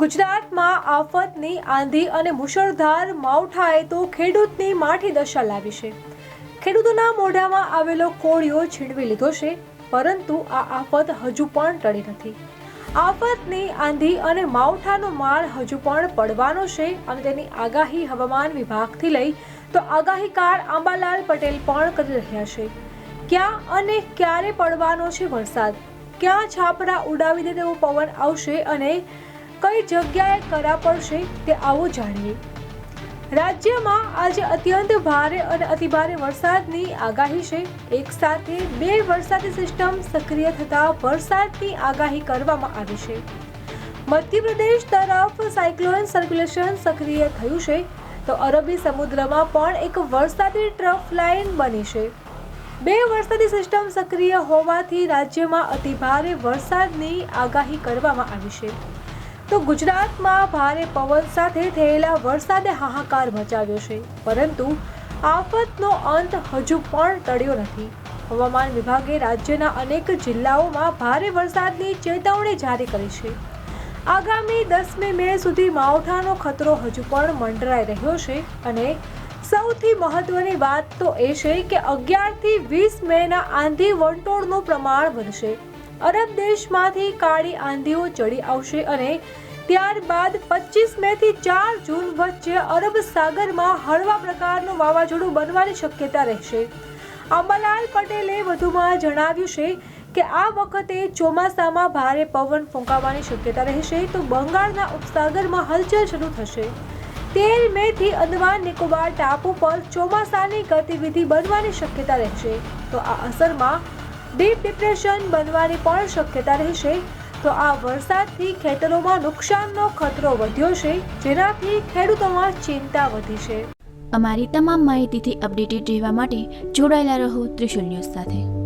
ગુજરાતમાં આફતની આંધી અને મુશળધાર માવઠાએ તો ખેડૂતની માઠી દશા લાવી છે. ખેડૂતોના મોઢામાં આવેલો કોળિયો છીણવી લીધો છે, પરંતુ આ આફત હજુ પણ ટળી નથી. આફતની આંધી અને માવઠાનો માર હજુ પણ પડવાનો છે અને તેની આગાહી હવામાન વિભાગથી લઈ તો આગાહીકાર આંબાલાલ પટેલ પણ કરી રહ્યા છે. ક્યાં અને ક્યારે પડવાનો છે વરસાદ? ક્યાં છાપરા ઉડાવી દે તેવો પવન આવશે અને કઈ જગ્યાએ કરા પડશે તે આવો જાણીએ. રાજ્યમાં આજે અત્યંત ભારે અને અતિભારે વરસાદની આગાહી છે. એક સાથે બે વરસાદી સિસ્ટમ સક્રિય થતા વરસાદની આગાહી કરવામાં આવી છે. મધ્યપ્રદેશ તરફ સાયક્લોન સર્ક્યુલેશન સક્રિય થયું છે, તો અરબી સમુદ્રમાં પણ એક વરસાદી ટ્રફ લાઇન બની છે. બે વરસાદી સિસ્ટમ સક્રિય હોવાથી રાજ્યમાં અતિભારે વરસાદની આગાહી કરવામાં આવી છે. તો ગુજરાતમાં ભારે પવન સાથે થયેલા વરસાદે હાહાકાર મચાવ્યો છે. પરંતુ આફતનો અંત હજુ પણ ટળ્યો નથી. હવામાન વિભાગે રાજ્યના અનેક જિલ્લાઓમાં ભારે વરસાદની ચેતવણી જારી કરી છે. આગામી દસમી મે સુધી માવઠાનો ખતરો હજુ પણ મંડરાઈ રહ્યો છે અને સૌથી મહત્વની વાત તો એ છે કે અગિયારથી વીસ મેના આંધી વંટોળનું પ્રમાણ વધશે. અરબ દેશમાંથી કાળી આંધીઓ ચડી આવશે અને ત્યારબાદ પચીસ મે થી ચાર જૂન વચ્ચે અરબ સાગરમાં હળવા પ્રકારનું વાવાઝોડું બનવાની શક્યતા રહેશે. અંબાલાલ પટેલે વધુમાં જણાવ્યું છે કે આ વખતે ચોમાસામાં ભારે પવન ફૂંકાવાની શક્યતા રહેશે તો બંગાળના ઉપસાગરમાં હલચલ શરૂ થશે. તેર મે થી અંદમાન નિકોબાર ટાપુ પર ચોમાસાની ગતિવિધિ બનવાની શક્યતા રહેશે. તો આ અસરમાં ડીપ ડિપ્રેશન બનવાની પણ શક્યતા રહેશે. તો આ વરસાદથી ખેતરોમાં નુકસાનનો ખતરો વધ્યો છે, જેનાથી ખેડૂતોમાં ચિંતા વધી છે. અમારી તમામ માહિતીથી અપડેટેડ રહેવા માટે જોડાયેલા રહો ત્રિશુલ ન્યૂઝ સાથે.